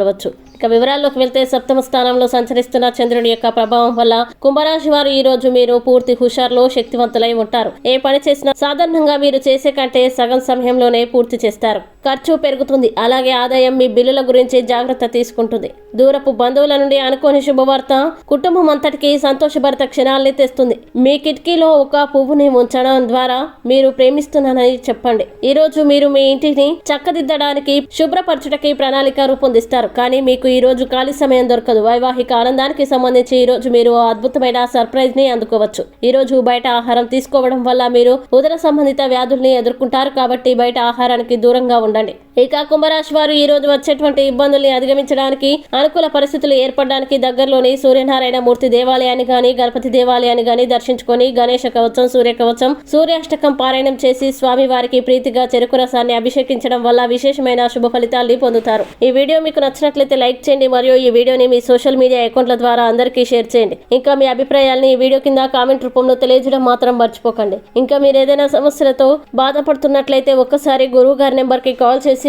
చూడవచ్చు. ఇక వివరాల్లోకి వెళ్తే సప్తమ స్థానంలో సంచరిస్తున్న చంద్రుడి యొక్క ప్రభావం వల్ల కుంభరాశి వారు ఈ రోజు మీరు పూర్తి హుషారులో శక్తివంతులై ఉంటారు. ఏ పని చేసినా సాధారణంగా మీరు చేసే కంటే సగం సమయంలోనే పూర్తి చేస్తారు. ఖర్చు పెరుగుతుంది. అలాగే ఆదాయం మీ బిల్లుల గురించి జాగ్రత్త తీసుకుంటుంది. దూరపు బంధువుల నుండి అనుకోని శుభవార్త కుటుంబం అంతటికి సంతోషభరిత క్షణాల్ని తెస్తుంది. మీ కిటికీలో ఒక పువ్వుని ఉంచడం ద్వారా మీరు ప్రేమిస్తున్నానని చెప్పండి. ఈ రోజు మీరు మీ ఇంటిని చక్కదిద్దడానికి శుభ్రపరచుటకి ప్రణాళిక రూపొందిస్తారు. కానీ మీకు ఈరోజు ఖాళీ సమయం దొరకదు. వైవాహిక ఆనందానికి సంబంధించి ఈ రోజు మీరు అద్భుతమైన సర్ప్రైజ్ని అందుకోవచ్చు. ఈరోజు బయట ఆహారం తీసుకోవడం వల్ల మీరు ఉదర సంబంధిత వ్యాధుల్ని ఎదుర్కొంటారు కాబట్టి బయట ఆహారానికి దూరంగా ఉండండి. ఇక కుంభరాశి వారు ఈ రోజు వచ్చేటువంటి ఇబ్బందుల్ని అధిగమించడానికి అనుకూల పరిస్థితులు ఏర్పడడానికి దగ్గరలోని సూర్యనారాయణ మూర్తి దేవాలయాన్ని గాని గణపతి దేవాలయాన్ని గాని దర్శించుకొని గణేష కవచం సూర్య కవచం సూర్యాష్టకం పారాయణం చేసి స్వామి వారికి ప్రీతిగా చెరుకు రసాన్ని అభిషేకించడం వల్ల విశేషమైన శుభ ఫలితాల్ని పొందుతారు. ఈ వీడియో మీకు నచ్చినట్లయితే లైక్ చేయండి మరియు ఈ వీడియోని మీ సోషల్ మీడియా అకౌంట్ల ద్వారా అందరికీ షేర్ చేయండి. ఇంకా మీ అభిప్రాయాల్ని ఈ వీడియో కింద కామెంట్ రూపంలో తెలియజేయడం మాత్రం మర్చిపోకండి. ఇంకా మీరు ఏదైనా సమస్యలతో బాధపడుతున్నట్లయితే ఒక్కసారి గురువు గారి నెంబర్కి కాల్ చేసి